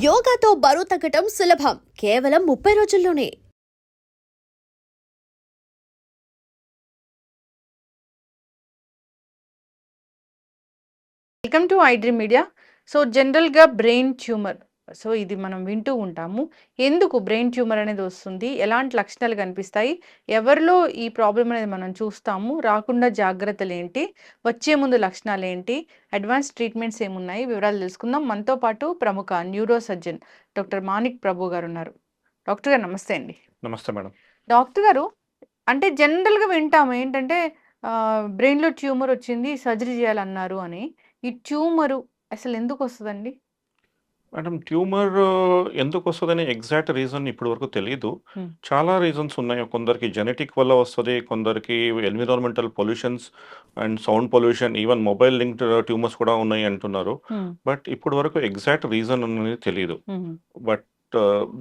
యోగాతో బరువు తగ్గటం సులభం. కేవలం ముప్పై రోజుల్లోనే. Welcome to iDream media so జనరల్గా బ్రెయిన్ ట్యూమర్ సో ఇది మనం వింటూ ఉంటాము. ఎందుకు బ్రెయిన్ ట్యూమర్ అనేది వస్తుంది? ఎలాంటి లక్షణాలు కనిపిస్తాయి? ఎవరిలో ఈ ప్రాబ్లం అనేది మనం చూస్తాము? రాకుండా జాగ్రత్తలు ఏంటి? వచ్చే ముందు లక్షణాలు ఏంటి? అడ్వాన్స్ ట్రీట్మెంట్స్ ఏమున్నాయి? వివరాలు తెలుసుకుందాం. మనతో పాటు ప్రముఖ neuro surgeon doctor Manik Prabhu గారు ఉన్నారు. డాక్టర్ గారు నమస్తే అండి. నమస్తే మేడం. డాక్టర్ గారు అంటే జనరల్గా వింటాము. ఏంటంటే బ్రెయిన్లో ట్యూమర్ వచ్చింది సర్జరీ చేయాలన్నారు అని. ఈ ట్యూమరు అసలు ఎందుకు వస్తుందండి? మేడం ట్యూమర్ ఎందుకు వస్తుందని ఎగ్జాక్ట్ రీజన్ ఇప్పటి వరకు తెలియదు. చాలా రీజన్స్ ఉన్నాయి. కొందరికి జెనెటిక్ వల్ల వస్తుంది కొందరికి environmental pollutions and sound pollution even mobile linked tumours కూడా ఉన్నాయి అంటున్నారు. బట్ ఇప్పటి వరకు ఎగ్జాక్ట్ రీజన్ అనేది తెలియదు but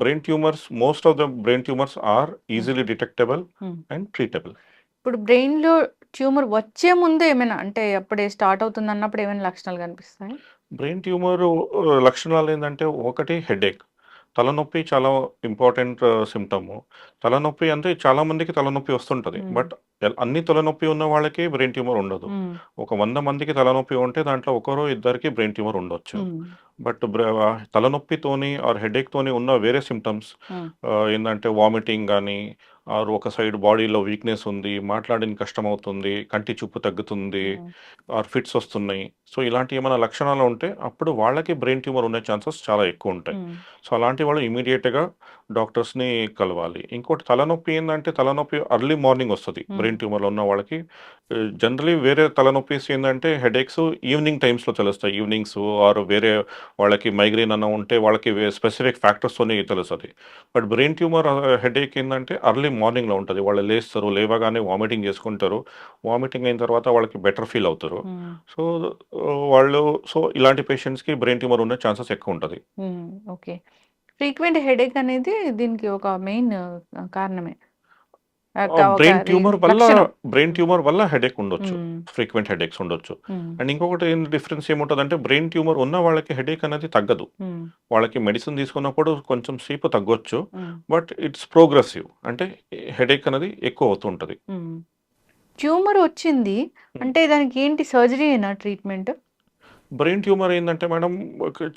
brain tumours most of the brain tumours are easily detectable. And treatable. ఇప్పుడు బ్రెయిన్లో ట్యూమర్ వచ్చే ముందే ఏమైనా అంటే అప్పుడే స్టార్ట్ అవుతుంది అన్నప్పుడు ఏమైనా లక్షణాలు కనిపిస్తాయి బ్రెయిన్ ట్యూమర్ లక్షణాలు ఏంటంటే ఒకటి హెడేక్ తలనొప్పి చాలా ఇంపార్టెంట్ సిమ్టమ్ తలనొప్పి అంటే చాలా మందికి తలనొప్పి వస్తుంటది. బట్ అన్ని తలనొప్పి ఉన్న వాళ్ళకి బ్రెయిన్ ట్యూమర్ ఉండదు. ఒక వంద మందికి తలనొప్పి ఉంటే దాంట్లో ఒకరో ఇద్దరికి బ్రెయిన్ ట్యూమర్ ఉండొచ్చు. బట్ తలనొప్పితోని ఆర్ హెడేక్ తోని ఉన్న వేరే సిమ్టమ్స్. ఏంటంటే వామిటింగ్ కానీ ఒక సైడ్ బాడీలో వీక్నెస్ ఉంది మాట్లాడడానికి కష్టం అవుతుంది కంటి చూపు తగ్గుతుంది. ఆర్ ఫిట్స్ వస్తున్నాయి సో ఇలాంటి ఏమైనా లక్షణాలు ఉంటే అప్పుడు వాళ్ళకి బ్రెయిన్ ట్యూమర్ ఉండే ఛాన్సెస్ చాలా ఎక్కువ ఉంటాయి. సో అలాంటి వాళ్ళు ఇమీడియట్గా డాక్టర్స్ని కలవాలి. ఇంకోటి తలనొప్పి ఏంటంటే తలనొప్పి అర్లీ మార్నింగ్ వస్తుంది. బ్రెయిన్ ట్యూమర్లో ఉన్న వాళ్ళకి. జనరలీ వేరే తలనొప్పిస్ ఏంటంటే హెడేక్స్ ఈవినింగ్ టైమ్స్లో తెలుస్తాయి. ఈవినింగ్స్ ఆర్ వేరే వాళ్ళకి మైగ్రేన్ అన్న ఉంటే వాళ్ళకి స్పెసిఫిక్ ఫ్యాక్టర్స్తోనే తెలుస్తుంది. బట్ బ్రెయిన్ ట్యూమర్ హెడేక్ ఏంటంటే అర్లీ మార్నింగ్లో ఉంటుంది. వాళ్ళు లేస్తారు లేవగానే వామిటింగ్ చేసుకుంటారు. వామిటింగ్ అయిన తర్వాత వాళ్ళకి బెటర్ ఫీల్ అవుతారు. సో వాళ్ళు సో ఇలాంటి పేషెంట్స్కి బ్రెయిన్ ట్యూమర్ ఉండే ఛాన్సెస్ ఎక్కువ ఉంటుంది. ఓకే. ఫ్రీక్వెంట్ హెడేక్ అనేది దీనికి ఒక మెయిన్ కారణమే బ్రెయిన్ ట్యూమర్ వల్ల. బ్రెయిన్ ట్యూమర్ వల్ల హెడేక్ ఉండొచ్చు. ఫ్రీక్వెంట్ హెడేక్స్ ఉండొచ్చు. అండ్ ఇంకొకటి ఏం డిఫరెన్స్ ఏముంటుంది అంటే బ్రెయిన్ ట్యూమర్ ఉన్న వాళ్ళకి హెడేక్ అనేది తగ్గదు. వాళ్ళకి మెడిసిన్ తీసుకున్నప్పుడు కొంచెం సేపు తగ్గొచ్చు. బట్ ఇట్స్ ప్రోగ్రెసివ్ అంటే హెడేక్ అనేది ఎక్కువ అవుతుంటుంది. ట్యూమర్ వచ్చింది అంటే దానికి ఏంటి సర్జరీ అయినా ట్రీట్మెంట్ బ్రెయిన్ ట్యూమర్ ఏంటంటే మేడం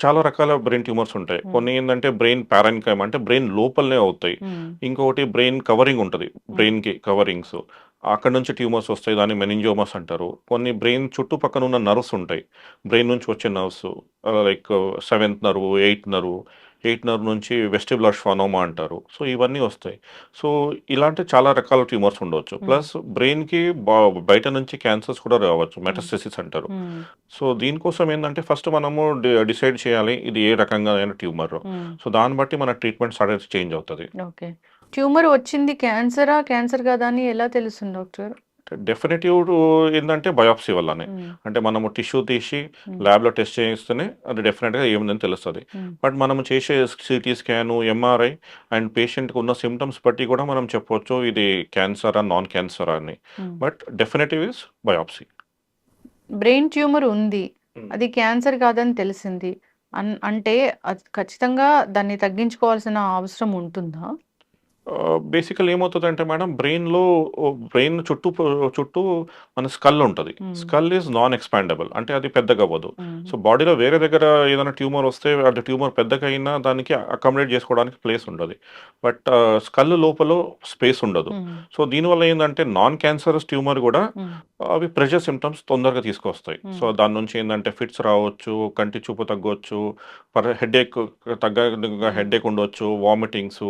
చాలా రకాల బ్రెయిన్ ట్యూమర్స్ ఉంటాయి. కొన్ని ఏంటంటే బ్రెయిన్ పారాన్కైమ్ అంటే బ్రెయిన్ లోపలనే అవుతాయి. ఇంకొకటి బ్రెయిన్ కవరింగ్ ఉంటుంది. బ్రెయిన్కి కవరింగ్స్. అక్కడ నుంచి ట్యూమర్స్ వస్తాయి. దాన్ని మెనింజోమస్ అంటారు. కొన్ని బ్రెయిన్ చుట్టుపక్కన ఉన్న నర్వ్స్ ఉంటాయి. బ్రెయిన్ నుంచి వచ్చే nerves like seventh nerve eighth nerve eighth nerve నుంచి వెస్టిబులర్ స్వానోమా అంటారు. సో ఇవన్నీ వస్తాయి. సో ఇలాంటి చాలా రకాల ట్యూమర్స్ ఉండవచ్చు. ప్లస్ బ్రెయిన్కి బయట నుంచి క్యాన్సర్స్ కూడా రావచ్చు. మెటస్టెసిస్ అంటారు. సో దీనికోసం ఏంటంటే ఫస్ట్ మనము డిసైడ్ చేయాలి ఇది ఏ రకంగా అయిన ట్యూమర్ సో దాన్ని బట్టి మన ట్రీట్మెంట్ స్టార్ట్ చేంజ్ అవుతుంది. ఓకే. ట్యూమర్ వచ్చింది క్యాన్సరా క్యాన్సర్ కాదా అని ఎలా తెలుస్తుంది డాక్టర్? డెఫినెటివ్ ఏంటంటే బయాప్సీ వల్లనే. అంటే మనము టిష్యూ తీసి ల్యాబ్లో టెస్ట్ చేయిస్తేనే అది డెఫినెట్గా ఏముందని తెలుస్తుంది. బట్ మనం చేసే సిటీ స్కాన్ ఎంఆర్ఐ అండ్ పేషెంట్కి ఉన్న సిమ్టమ్స్ బట్టి కూడా మనం చెప్పొచ్చు ఇది క్యాన్సరా నాన్ క్యాన్సరా అని. But definitive is biopsy brain tumour ఉంది. అది క్యాన్సర్ కాదని తెలిసింది. అంటే అది ఖచ్చితంగా దాన్ని తగ్గించుకోవాల్సిన అవసరం ఉంటుందా? బేసికల్ ఏమవుతుందంటే మేడం బ్రెయిన్లో బ్రెయిన్ చుట్టూ చుట్టూ మన స్కల్ ఉంటుంది. Hmm. Skull is non expandable అంటే అది పెద్దగా అవ్వదు. సో బాడీలో వేరే దగ్గర ఏదైనా ట్యూమర్ వస్తే అది ట్యూమర్ పెద్దగా అయినా దానికి అకామిడేట్ చేసుకోవడానికి ప్లేస్ ఉండదు. బట్ స్కల్ లోపల స్పేస్ ఉండదు. సో దీనివల్ల ఏంటంటే నాన్ క్యాన్సరస్ ట్యూమర్ కూడా అవి ప్రెషర్ సిమ్టమ్స్ తొందరగా తీసుకొస్తాయి. Hmm. సో దాని నుంచి ఏంటంటే ఫిట్స్ రావచ్చు కంటి చూపు తగ్గొచ్చు పర్ హెడేక్ తగ్గ హెడేక్ ఉండొచ్చు వామిటింగ్స్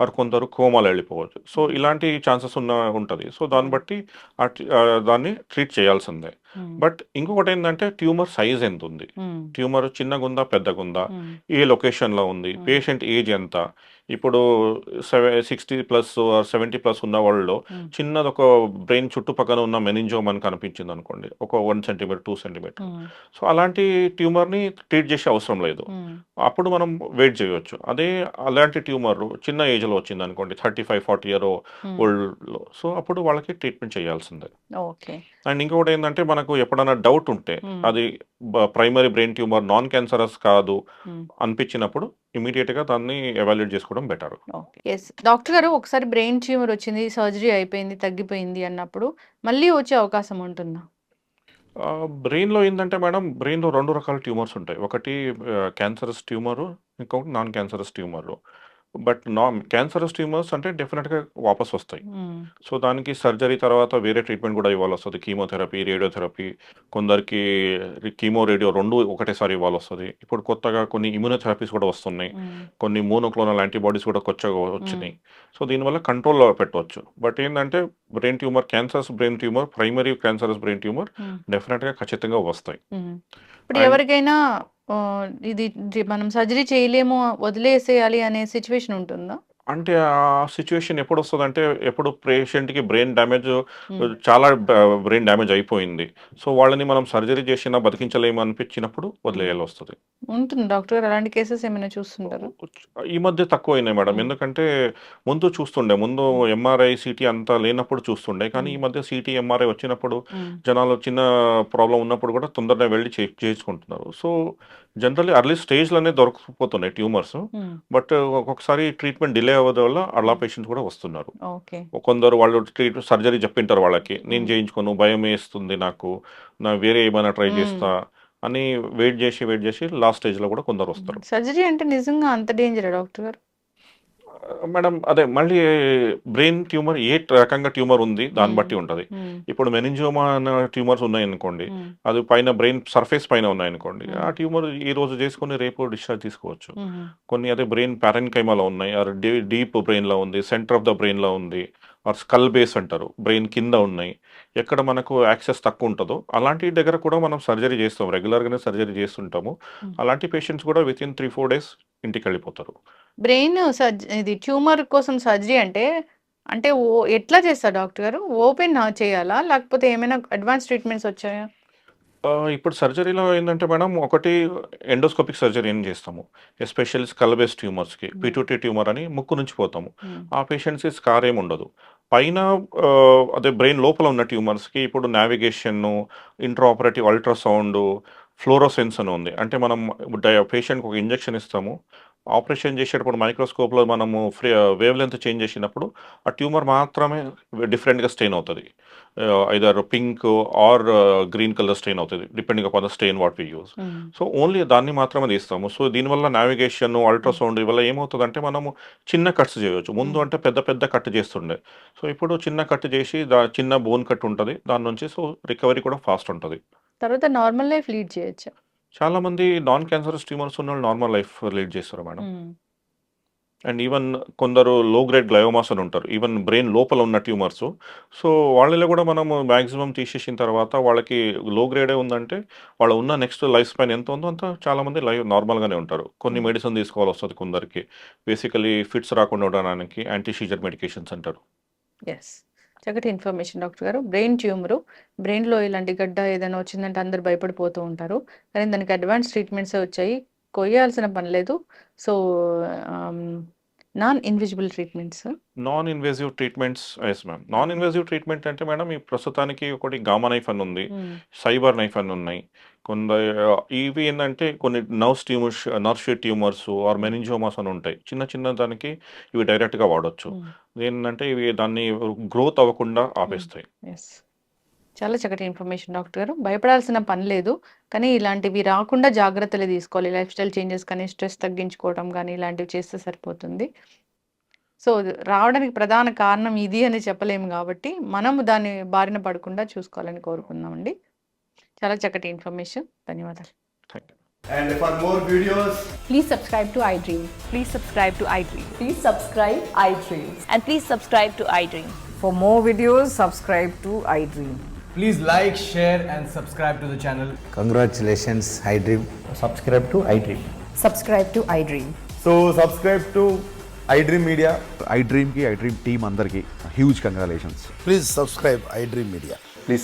ఆర్ కొందరు కోమాలు వెళ్ళిపోవచ్చు. సో ఇలాంటి ఛాన్సెస్ ఉన్న ఉంటుంది. సో దాన్ని బట్టి దాన్ని ట్రీట్ చేయాల్సిందే. బట్ ఇంకొకటి ఏంటంటే ట్యూమర్ సైజ్ ఎంత ఉంది ట్యూమర్ చిన్నగా ఉందా పెద్దగా ఉందా ఏ లొకేషన్లో ఉంది. Hmm. పేషెంట్ ఏజ్ ఎంత? ఇప్పుడు సిక్స్టీ ప్లస్ సెవెంటీ ప్లస్ ఉన్న వాళ్ళలో చిన్నది ఒక బ్రెయిన్ చుట్టుపక్కల ఉన్న మెనింజోమ్ అని కనిపించింది అనుకోండి ఒక one centimetre two centimetre. So అలాంటి ట్యూమర్ని ట్రీట్ చేసే అవసరం లేదు. అప్పుడు మనం వెయిట్ చేయొచ్చు. అదే అలాంటి ట్యూమర్ చిన్న ఏజ్లో వచ్చింది అనుకోండి థర్టీ ఫైవ్ ఫార్టీ ఇయర్ ఓల్డ్లో. సో అప్పుడు వాళ్ళకి ట్రీట్మెంట్ చేయాల్సిందే. అండ్ ఇంకొకటి ఏంటంటే మన మనకు ఎప్పుడైనా డౌట్ ఉంటే. అది primary brain tumour non cancerous కాదు. అనిపించినప్పుడు ఇమీడియట్గా దాన్ని ఎవాల్యుయేట్ చేసుకోవడం బెటర్ డాక్టర్ గారు ఒకసారి బ్రెయిన్ ట్యూమర్ వచ్చింది సర్జరీ అయిపోయింది తగ్గిపోయింది అన్నప్పుడు మళ్ళీ వచ్చే అవకాశం ఉంటుందా? బ్రెయిన్లో ఏంటంటే మేడం బ్రెయిన్లో రెండు రకాల ట్యూమర్స్ ఉంటాయి. ఒకటి క్యాన్సరస్ ట్యూమర్ ఇంకొకటి నాన్ క్యాన్సరస్ ట్యూమర్ బట్ నా క్యాన్సరస్ ట్యూమర్స్ అంటే డెఫినెట్గా వాపస్ వస్తాయి. సో దానికి సర్జరీ తర్వాత వేరే ట్రీట్మెంట్ కూడా ఇవ్వాలి వస్తుంది కీమోథెరపీ రేడియోథెరపీ కొందరికి కీమో రేడియో రెండు ఒకటేసారి ఇవ్వాలి వస్తుంది ఇప్పుడు కొత్తగా కొన్ని ఇమ్యూనోథెరపీస్ కూడా వస్తున్నాయి. కొన్ని మోనోక్లోనల్ యాంటీబాడీస్ కూడా కొత్తగా వచ్చినాయి సో దీనివల్ల కంట్రోల్లో పెట్టవచ్చు బట్ ఏంటంటే brain tumour cancers brain tumour primary cancerous brain tumour. డెఫినెట్గా ఖచ్చితంగా వస్తాయి. ఇప్పుడు ఎవరికైనా ఇది మనం సర్జరీ చేయలేము వదిలేసేయాలి అనే సిచ్యువేషన్ ఉంటుందా? అంటే ఆ సిచ్యువేషన్ ఎప్పుడు వస్తుంది అంటే ఎప్పుడు పేషెంట్కి బ్రెయిన్ డ్యామేజ్. చాలా బ్రెయిన్ డ్యామేజ్ అయిపోయింది. సో వాళ్ళని మనం సర్జరీ చేసినా బతికించలేము అనిపించినప్పుడు వదిలేయాలి వస్తుంది ఉంటుంది. డాక్టర్ గారు అలాంటి కేసెస్ ఏమైనా చూస్తుంటారు? ఈ మధ్య తక్కువైనాయి మేడం. ఎందుకంటే ముందు చూస్తుండే. ముందు ఎంఆర్ఐ సిటీ అంతా లేనప్పుడు చూస్తుండే. కానీ ఈ మధ్య సిటీ ఎంఆర్ఐ వచ్చినప్పుడు జనాలు చిన్న ప్రాబ్లం ఉన్నప్పుడు కూడా తొందరగా వెళ్ళి చెక్ చేసుకుంటున్నారు సో జనరల్లీ అర్లీ స్టేజ్లోనే దొరకపోతున్నాయి ట్యూమర్స్ బట్ ఒక్కొక్కసారి ట్రీట్మెంట్ డిలే అవ్వడం వల్ల అలా పేషెంట్స్ కూడా వస్తున్నారు. కొందరు వాళ్ళు ట్రీట్ సర్జరీ చెప్పింటారు వాళ్ళకి నేను మ్మ్. చేయించుకోను భయం వేస్తుంది నాకు నా వేరే ఏమైనా ట్రై మ్మ్. చేస్తా అని వెయిట్ చేసి వెయిట్ చేసి లాస్ట్ స్టేజ్లో కూడా కొందరు వస్తారు. సర్జరీ అంటే నిజంగా అంత డేంజరా డాక్టర్ గారు? మేడం అదే మళ్ళీ బ్రెయిన్ ట్యూమర్ ఏ రకంగా ట్యూమర్ ఉంది దాన్ని. బట్టి ఉంటుంది. ఇప్పుడు మెనింజోమా అనే ట్యూమర్స్ ఉన్నాయనుకోండి. అది పైన బ్రెయిన్ సర్ఫేస్ పైన ఉన్నాయనుకోండి. ఆ ట్యూమర్ ఈ రోజు చేసుకుని రేపు డిశ్చార్జ్ తీసుకోవచ్చు. కొన్ని అదే బ్రెయిన్ ప్యారెన్కైమాలో ఉన్నాయి డీప్ బ్రెయిన్లో ఉంది సెంటర్ ఆఫ్ ద బ్రెయిన్లో ఉంది ఆర్ స్కల్ బేస్ అంటారు బ్రెయిన్ కింద ఉన్నాయి ఎక్కడ మనకు యాక్సెస్ తక్కువ ఉంటుందో అలాంటి దగ్గర కూడా మనం సర్జరీ చేస్తాం రెగ్యులర్గానే సర్జరీ చేస్తుంటాము. అలాంటి పేషెంట్స్ కూడా with in three four days ఇంటికి వెళ్ళిపోతారు. బ్రెయిన్ ఇది ట్యూమర్ కోసం సర్జరీ అంటే అంటే ఓ ఎట్లా చేస్తారు డాక్టర్ గారు? ఓపెన్ చేయాలా? లేకపోతే ఏమైనా అడ్వాన్స్ ట్రీట్మెంట్స్ వచ్చాయా? ఇప్పుడు సర్జరీలో ఏంటంటే మేడం ఒకటి ఎండోస్కోపిక్ సర్జరీ అని చేస్తాము? ఎస్పెషల్లీ స్కల్ బేస్ ట్యూమర్స్కి. పిట్యూటీ ట్యూమర్ అని ముక్కు నుంచి పోతాము. ఆ పేషెంట్స్కి స్కార్ ఏమి ఉండదు. పైన అదే బ్రెయిన్ లోపల ఉన్న ట్యూమర్స్కి ఇప్పుడు నావిగేషన్ ఇంట్రాపరేటివ్ అల్ట్రాసౌండ్ ఫ్లోరోసెన్స్ అని ఉంది. అంటే మనం పేషెంట్కి ఒక ఇంజెక్షన్ ఇస్తాము. ఆపరేషన్ చేసేటప్పుడు మైక్రోస్కోప్లో మనము ఫ్రీ వేవ్ లెంత్ చేంజ్ చేసినప్పుడు ఆ ట్యూమర్ మాత్రమే డిఫరెంట్గా స్టెయిన్ అవుతుంది. Either pink or green colour stain అవుతుంది depending upon the stain what we use hmm. So only దాన్ని మాత్రమే తీస్తాము. సో దీనివల్ల నావిగేషన్ అల్ట్రాసౌండ్ వల్ల ఏమవుతుందంటే మనము చిన్న కట్స్ చేయవచ్చు ముందు అంటే పెద్ద పెద్ద కట్ చేస్తుండే. సో ఇప్పుడు చిన్న కట్ చేసి దా చిన్న బోన్ కట్ ఉంటుంది. దాని నుంచి సో రికవరీ కూడా ఫాస్ట్ ఉంటుంది. తర్వాత నార్మల్ లైఫ్ లీడ్ చేయొచ్చు. చాలా మంది నాన్ క్యాన్సరస్ ట్యూమర్స్ ఉన్న వాళ్ళు నార్మల్ లైఫ్ లీడ్ చేస్తారు మేడం. అండ్ ఈవెన్ కొందరు లో గ్రేడ్ గ్లయోమాస్ అని ఉంటారు. ఈవెన్ బ్రెయిన్ లోపల ఉన్న ట్యూమర్స్ సో వాళ్ళలో కూడా మనము మ్యాక్సిమం తీసేసిన తర్వాత వాళ్ళకి లో గ్రేడే ఉందంటే వాళ్ళ ఉన్న నెక్స్ట్ లైఫ్ స్పాన్ ఎంత ఉందో అంత చాలా మంది లైఫ్ నార్మల్గానే ఉంటారు. కొన్ని Hmm. మెడిసిన్ తీసుకోవాల్సి వస్తుంది కొందరికి. బేసికలీ ఫిట్స్ రాకుండా ఉండడానికి యాంటీ సీజర్ మెడికేషన్స్ అంటారు చక్కటి ఇన్ఫర్మేషన్ డాక్టర్ గారు. బ్రెయిన్ ట్యూమరు బ్రెయిన్లో ఇలాంటి గడ్డ ఏదైనా వచ్చిందంటే అందరు భయపడిపోతూ ఉంటారు. కానీ దానికి అడ్వాన్స్ ట్రీట్మెంట్స్ వచ్చాయి. కొయ్యాల్సిన పని లేదు. So non invisible treatments non invasive treatments yes ma'am non invasive treatment అంటే మేడం ఈ ప్రస్తుతానికి ఒకటి గామా నైఫ్ అని ఉంది. సైబర్ నైఫ్ అని ఉన్నాయి. కొంత ఇవి ఏంటంటే కొన్ని nerves tumours nerve sheath tumours or meningiomas అని ఉంటాయి. చిన్న చిన్న దానికి ఇవి డైరెక్ట్గా వాడొచ్చు. ఏంటంటే ఇవి దాన్ని గ్రోత్ అవ్వకుండా ఆపేస్తాయి. ఎస్ చాలా చక్కటి ఇన్ఫర్మేషన్ డాక్టర్ గారు. భయపడాల్సిన పని లేదు. కానీ ఇలాంటివి రాకుండా జాగ్రత్తలు తీసుకోవాలి. లైఫ్ స్టైల్ చేంజెస్ కానీ స్ట్రెస్ తగ్గించుకోవడం కానీ ఇలాంటివి చేస్తే సరిపోతుంది. సో రావడానికి ప్రధాన కారణం ఇది అని చెప్పలేము కాబట్టి మనము దాన్ని బారిన పడకుండా చూసుకోవాలని కోరుకుందామండి. చాలా చక్కటి ఇన్ఫర్మేషన్ ధన్యవాదాలు thank you And for more videos, Please subscribe to iDream. Please subscribe to iDream. Please subscribe iDream. And please subscribe to iDream. For more videos, subscribe to iDream. please like, share, and subscribe to the channel. Congratulations, iDream. subscribe to iDream. Subscribe to iDream. So, subscribe to iDream Media. I డ్రీమ్కి I dream team అందరికీ huge congratulations Please subscribe iDream Media. Please